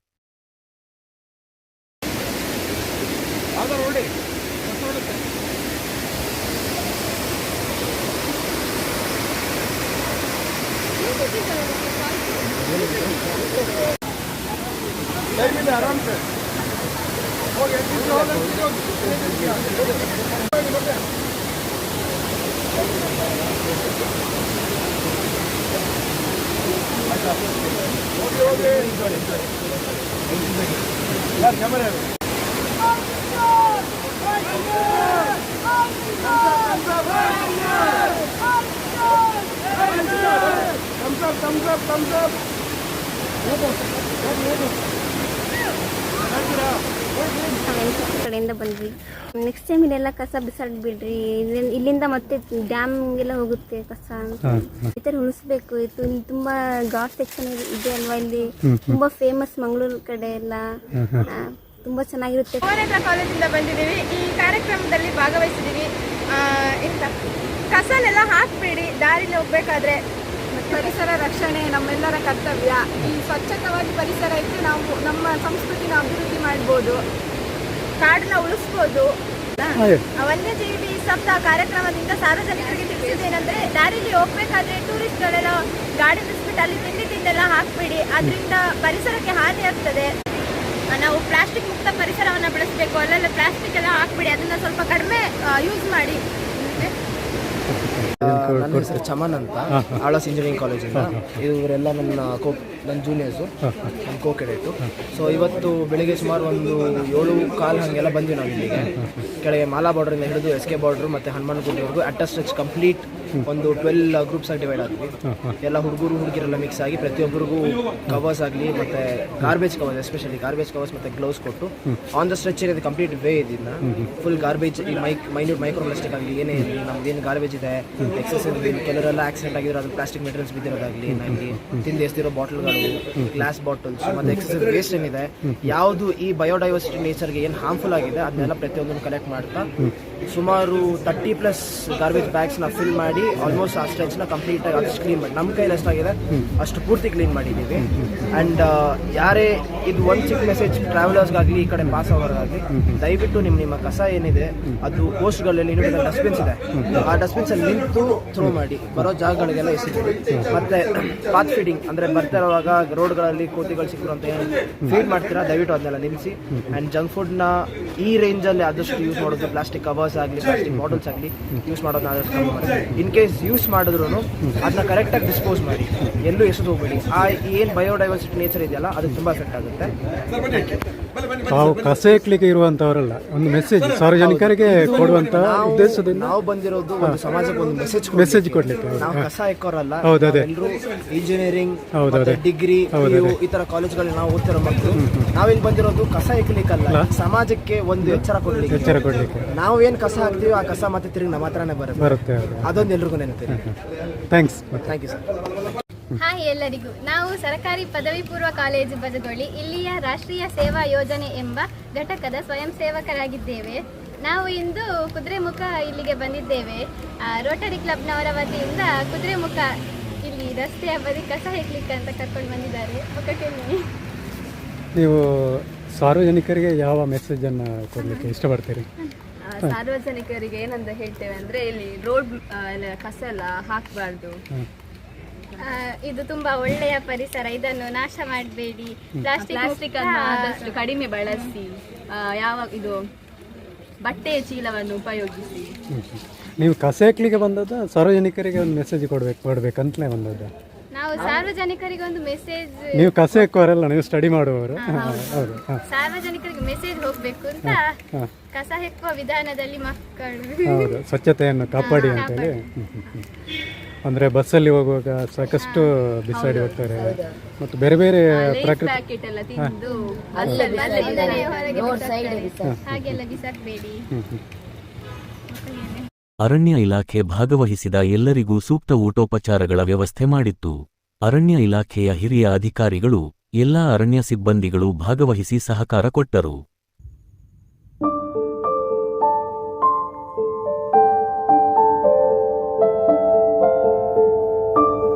thumbs up, thumbs up. ಕಡೆಯಿಂದ ಬಂದ್ವಿ. ನೆಕ್ಸ್ಟ್ ಟೈಮ್ ಇಲ್ಲೆಲ್ಲ ಕಸ ಬಿಸಾಡ್ ಬಿಡ್ರಿ. ಇಲ್ಲಿ- ಇಲ್ಲಿಂದ ಮತ್ತೆ ಡ್ಯಾಮ್ಗೆಲ್ಲ ಹೋಗುತ್ತೆ ಕಸ ಈ ತರ ಉಳಿಸ್ಬೇಕು ಇದು ಇಲ್ಲಿ ತುಂಬಾ ಗಾಡ್ ಸೆಕ್ಷನ್ ಇದೆ ಅಲ್ವಾ ಇಲ್ಲಿ? ತುಂಬಾ ಫೇಮಸ್ ಮಂಗಳೂರು ಕಡೆ ಎಲ್ಲ. ಆ, ತುಂಬಾ ಚೆನ್ನಾಗಿರುತ್ತೆ. ಕಾಲೇಜಿಂದ ಬಂದಿದ್ದೀವಿ. ಈ ಕಾರ್ಯಕ್ರಮದಲ್ಲಿ ಭಾಗವಹಿಸಿದೀವಿ ಆ, ಎಂತ? ಕಸನೆಲ್ಲ ಹಾಕ್ಬೇಡಿ. ದಾರಿಲಿ ಹೋಗ್ಬೇಕಾದ್ರೆ ಪರಿಸರ ರಕ್ಷಣೆ ನಮ್ಮೆಲ್ಲರ ಕರ್ತವ್ಯ. ಈ ಸ್ವಚ್ಛತವಾಗಿ ಪರಿಸರ ಇಟ್ಟು ನಾವು ನಮ್ಮ ಸಂಸ್ಕೃತಿನ ಅಭಿವೃದ್ಧಿ ಮಾಡ್ಬೋದು. ಕಾಡನ್ನ ಉಳಿಸ್ಬೋದು. ವನ್ಯಜೀವಿ ಸಪ್ತಾಹ ಕಾರ್ಯಕ್ರಮದಿಂದ ಸಾರ್ವಜನಿಕರಿಗೆ ತಿಳಿಸಿದ್ದೇನೆಂದ್ರೆ ದಾರಿಲಿ ಹೋಗ್ಬೇಕಾದ್ರೆ ಟೂರಿಸ್ಟ್ಗಳೆಲ್ಲ ಗಾಡಿ ಬಿಸ್ಬಿಟ್ಟು ಅಲ್ಲಿ ತಿಂಡಿ ತಿಂಡೆಲ್ಲ ಹಾಕ್ಬಿಡಿ. ಅದರಿಂದ ಪರಿಸರಕ್ಕೆ ಹಾನಿ ಆಗ್ತದೆ. ನಾವು ಪ್ಲಾಸ್ಟಿಕ್ ಮುಕ್ತ ಪರಿಸರವನ್ನ ಬೆಳೆಸಬೇಕು. ಅಲ್ಲೆಲ್ಲ ಪ್ಲಾಸ್ಟಿಕ್ ಎಲ್ಲ ಹಾಕ್ಬಿಡಿ. ಅದನ್ನ ಸ್ವಲ್ಪ ಕಡಿಮೆ ಯೂಸ್ ಮಾಡಿ. ನನ್ನ ಹೆಸರು ಚಮನ್ ಅಂತ. ಆಳಸ್ ಇಂಜಿನಿಯರಿಂಗ್ ಕಾಲೇಜಿಂದ ಇವರೆಲ್ಲ ನನ್ನ ಕೋ ನನ್ನ ಜೂನಿಯರ್ಸು ನನ್ನ ಕೋ ಕೆಡೆಟು ಸೊ ಇವತ್ತು ಬೆಳಿಗ್ಗೆ ಸುಮಾರು ಒಂದು ಏಳು ಕಾಲು ಹಾಗೆಲ್ಲ ಬಂದ್ವಿ ನಾವು ಇಲ್ಲಿಗೆ ಕೆಳಗೆ ಮಾಲಾ ಬಾರ್ಡ್ರಿಂದ ಹಿಡಿದು ಎಸ್ ಕೆ ಬಾರ್ಡ್ರು ಮತ್ತು ಹನುಮಾನ್ ಗುಡಿವರೆಗೂ ಅಟ್ ಸ್ಟ್ರೆಚ್ ಕಂಪ್ಲೀಟ್ ಒಂದು ಟ್ವೆಲ್ ಗ್ರೂಪ್ಸ್ ಆಗಿ ಡಿವೈಡ್ ಆದ್ವಿ ಎಲ್ಲ ಹುಡುಗರು ಹುಡುಗಿರೆಲ್ಲ ಮಿಕ್ಸ್ ಆಗಿ ಪ್ರತಿಯೊಬ್ಬರಿಗೂ ಕವರ್ಸ್ ಆಗಲಿ ಮತ್ತೆ garbage covers especially garbage covers ಮತ್ತೆ ಗ್ಲೌಸ್ ಕೊಟ್ಟು ಆನ್ ದ ಸ್ಟ್ರೆಚ್ ಏನಿದೆ ಕಂಪ್ಲೀಟ್ ವೇ ಇದನ್ನ ಫುಲ್ ಗಾರ್ಬೇಜ್ ಈ ಮೈಕ್ ಮೈನ್ಯೂಟ್ ಮೈಕ್ರೋ ಆಗಲಿ, ಏನೇ ಇರಲಿ, ನಮ್ದು ಏನು ಗಾರ್ಬೇಜ್ ಇದೆ ಎಕ್ಸಸ್ ಕೆಲವರೆಲ್ಲ ಆಕ್ಸಿಡೆಂಟ್ ಆಗಿರೋ ಅದು ಪ್ಲಾಸ್ಟಿಕ್ ಮೆಟೀರಿಯಲ್ಸ್ ಬಿದ್ದಿರೋದಾಗಲಿ ಏನಾಗಲಿ ತಿಂದು ಎಸ್ತಿರೋ ಬಾಟಲ್ಗಳು ಗ್ಲಾಸ್ ಬಾಟಲ್ಸ್ ಮತ್ತೆ ಎಕ್ಸಸ್ ವೇಸ್ಟ್ ಏನಿದೆ, ಯಾವುದು ಈ ಬಯೋಡೈವರ್ಸಿಟಿ ನೇಚರ್ಗೆ ಏನು ಹಾರ್ಮ್ಫುಲ್ ಆಗಿದೆ, ಅದನ್ನೆಲ್ಲ ಪ್ರತಿಯೊಂದನ್ನು ಕಲೆಕ್ಟ್ ಮಾಡ್ತಾ ಸುಮಾರು ತರ್ಟಿ ಪ್ಲಸ್ ಗಾರ್ಬೇಜ್ ಬ್ಯಾಗ್ಸ್ನ ಫಿಲ್ ಮಾಡಿ ಆಲ್ಮೋಸ್ಟ್ ಆ ಸ್ಟ್ರೆಚ್ನ ಕಂಪ್ಲೀಟಾಗಿ ಅಷ್ಟು ಕ್ಲೀನ್ ಮಾಡಿ. ನಮ್ಮ ಕೈಲಿ ಎಷ್ಟಾಗಿದೆ ಅಷ್ಟು ಪೂರ್ತಿ ಕ್ಲೀನ್ ಮಾಡಿದ್ದೀವಿ ಆ್ಯಂಡ್ ಯಾರೇ, ಇದು ಒಂದು ಚಿಕ್ಕ ಮೆಸೇಜ್ ಟ್ರಾವೆಲರ್ಸ್ಗಾಗಲಿ ಈ ಕಡೆ ಪಾಸ್ ಆಗೋರಾಗಲಿ ದಯವಿಟ್ಟು ನಿಮ್ಮ ನಿಮ್ಮ ಕಸ ಏನಿದೆ, ಅದು ಪೋಸ್ಟ್ಗಳಲ್ಲಿ ಡಸ್ಟ್ಬಿನ್ಸ್ ಇದೆ. ಆ ಡಸ್ಟ್ಬಿನ್ಸ್ ಅಲ್ಲಿ ನಿಂತು ಥ್ರೋ ಮಾಡಿ. ಬರೋ ಜಾಗಗಳಿಗೆಲ್ಲ ಎಸಿಬಿಡಿ. ಮತ್ತೆ ಪಾತ್ ಫೀಡಿಂಗ್ ಅಂದ್ರೆ ಬರ್ತಾ ಇರುವಾಗ ರೋಡ್ಗಳಲ್ಲಿ ಕೋತಿಗಳು ಸಿಕ್ಕರು ಅಂತ ಏನು ಫೀಡ್ ಮಾಡ್ತೀರಾ, ದಯವಿಟ್ಟು ಅದನ್ನೆಲ್ಲ ನಿಲ್ಲಿಸಿ. ಆ್ಯಂಡ್ ಜಂಕ್ ಫುಡ್ನ ಈ ರೇಂಜಲ್ಲಿ ಆದಷ್ಟು ಯೂಸ್ ಮಾಡೋದು. ಪ್ಲಾಸ್ಟಿಕ್ ಕವರ್ಸ್ ಆಗಲಿ ಪ್ಲಾಸ್ಟಿಕ್ ಬಾಟಲ್ಸ್ ಆಗಲಿ ಯೂಸ್ ಮಾಡೋದನ್ನ ಆದಷ್ಟು ಕೇಸ್ ಯೂಸ್ ಮಾಡಿದ್ರು ಅದನ್ನ ಕರೆಕ್ಟಾಗಿ ಡಿಸ್ಪೋಸ್ ಮಾಡಿ. ಎಲ್ಲೂ ಎಸೆದು ಹೋಗ್ಬೇಡಿ. ಆ ಏನು ಬಯೋಡೈವರ್ಸಿಟಿ ನೇಚರ್ ಇದೆಯಲ್ಲ, ಅದು ತುಂಬ ಎಫೆಕ್ಟ್ ಆಗುತ್ತೆ. ತಾವು ಕಸ ಎಕ್ಲಿಕ್ಕೆ ಇರುವಂತವರಲ್ಲ ಒಂದು ಮೆಸೇಜ್ ಸಾರ್ವಜನಿಕರಿಗೆ ಕೊಡುವಂತ ಉದ್ದೇಶದಿಂದ ನಾವು ಬಂದಿರೋದು ಒಂದು ಸಮಾಜಕ್ಕೆ ಒಂದು ಮೆಸೇಜ್ ಮೆಸೇಜ್ ಕೊಡ್ಲಿಕ್ಕೆ. ನಾವು ಕಸ ಎಕ್ಕೋರಲ್ಲ ಹೌದು, ಅದೇ. ಎಲ್ಲರೂ ಇಂಜಿನಿಯರಿಂಗ್ ಹೌದು, ಅದೇ. ಡಿಗ್ರಿ ಈ ತರ ಕಾಲೇಜ್ಗಳಲ್ಲಿ ನಾವು ಓದ್ತಿರೋ ಮಕ್ಕಳು ನಾವಿಲ್ಲಿ ಬಂದಿರೋದು ಕಸ ಎಕ್ಲಿಕ್ಕಲ್ಲ ಸಮಾಜಕ್ಕೆ ಒಂದು ಎಚ್ಚರ ಕೊಡ್ಲಿಕ್ಕೆ. ಎಚ್ಚರ ಕೊಡ್ಲಿಕ್ಕೆ. ನಾವು ಏನ್ ಕಸ ಹಾಕ್ತೀವಿ ಆ ಕಸ ಮತ್ತೆ ತಿರುಗಿ ನಮ್ಮ ಹತ್ರನೇ ಬರುತ್ತೆ. ಬರುತ್ತೆ ಅದೊಂದು ಎಲ್ರಿಗೂ ನೆನಪಿದೆ. Thanks thank you sir hi ಎಲ್ಲರಿಗೂ. ನಾವು ಸರ್ಕಾರಿ ಪದವಿ ಪೂರ್ವ ಕಾಲೇಜು ಬದುಗೊಳ್ಳಿ ಇಲ್ಲಿಯ ರಾಷ್ಟ್ರೀಯ ಸೇವಾ ಯೋಜನೆ ಎಂಬ ಘಟಕದ ಸ್ವಯಂ ಸೇವಕರಾಗಿದ್ದೇವೆ. ನಾವು ಇಂದು ಕುದುರೆಮುಖ ಇಲ್ಲಿಗೆ ಬಂದಿದ್ದೇವೆ. ಆ, ರೋಟರಿ ಕ್ಲಬ್ನವರ ವತಿಯಿಂದ ಕುದುರೆಮುಖ ಇಲ್ಲಿ ರಸ್ತೆಯ ಬದಿ ಕಸ ಹೆಕ್ಲಿಕ್ಕೆ ಅಂತ ಕರ್ಕೊಂಡು ಬಂದಿದ್ದಾರೆ. ನೀವು ಸಾರ್ವಜನಿಕರಿಗೆ ಯಾವ ಮೆಸೇಜ್ ಅನ್ನು ಕೊಡ್ಲಿಕ್ಕೆ ಇಷ್ಟಪಡ್ತೀರಿ? ಸಾರ್ವಜನಿಕರಿಗೆ ಏನಂತ ಹೇಳ್ತೇವೆ ಅಂದ್ರೆ ಇಲ್ಲಿ ರೋಡ್ ಕಸ ಎಲ್ಲ ಹಾಕಬಾರ್ದು. ಇದು ತುಂಬಾ ಒಳ್ಳೆಯ ಪರಿಸರ ಇದನ್ನು ನಾಶ ಮಾಡಬೇಡಿ. ಪ್ಲಾಸ್ಟಿಕ್ ಪ್ಲಾಸ್ಟಿಕ್ ಅನ್ನು ಆದಷ್ಟು ಕಡಿಮೆ ಬಳಸಿ ಆ, ಯಾವ ಇದು ಬಟ್ಟೆಯ ಚೀಲವನ್ನು ಉಪಯೋಗಿಸಿ. ನೀವು ಕಸ ಎಕ್ಲಿಕ್ಕೆ ಬಂದದ ಸಾರ್ವಜನಿಕರಿಗೆ ಒಂದು ಮೆಸೇಜ್ ಕೊಡ್ಬೇಕು ಕೊಡ್ಬೇಕಂತಲೇ ಬಂದದ್ದು? ನಾವು ಸಾರ್ವಜನಿಕರಿಗೆ ಒಂದು ಮೆಸೇಜ್ ನೀವು ಕಸ ಎಕ್ಕುವರಲ್ಲ ನೀವು ಸ್ಟಡಿ ಮಾಡುವವರು. ಹೌದು. ಹಾಂ ಸಾರ್ವಜನಿಕರಿಗೆ ಮೆಸೇಜ್ ಹೋಗ್ಬೇಕು ಅಂತ ಕಸ ಹೆಕ್ಕುವ ವಿಧಾನದಲ್ಲಿ ಮಕ್ಕಳು. ಹೌದು. ಸ್ವಚ್ಛತೆಯನ್ನು ಕಾಪಾಡಿ ಅಂತೇಳಿ. ಹ್ಮ್, ಹ್ಮ್, ಹ್ಮ್. ಅಂದ್ರೆ ಬಸ್ಸಲ್ಲಿ ಹೋಗುವಾಗ ಸಾಕಷ್ಟು ಬಿಸಾಡಿ ಹೋಗ್ತಾರೆ. ಮತ್ತು ಬೇರೆ ಬೇರೆ ಪ್ರಕೃತಿ. ಅರಣ್ಯ ಇಲಾಖೆ ಭಾಗವಹಿಸಿದ ಎಲ್ಲರಿಗೂ ಸೂಕ್ತ ಊಟೋಪಚಾರಗಳ ವ್ಯವಸ್ಥೆ ಮಾಡಿತ್ತು. ಅರಣ್ಯ ಇಲಾಖೆಯ ಹಿರಿಯ ಅಧಿಕಾರಿಗಳು ಎಲ್ಲಾ ಅರಣ್ಯ ಸಿಬ್ಬಂದಿಗಳು ಭಾಗವಹಿಸಿ ಸಹಕಾರ ಕೊಟ್ಟರು.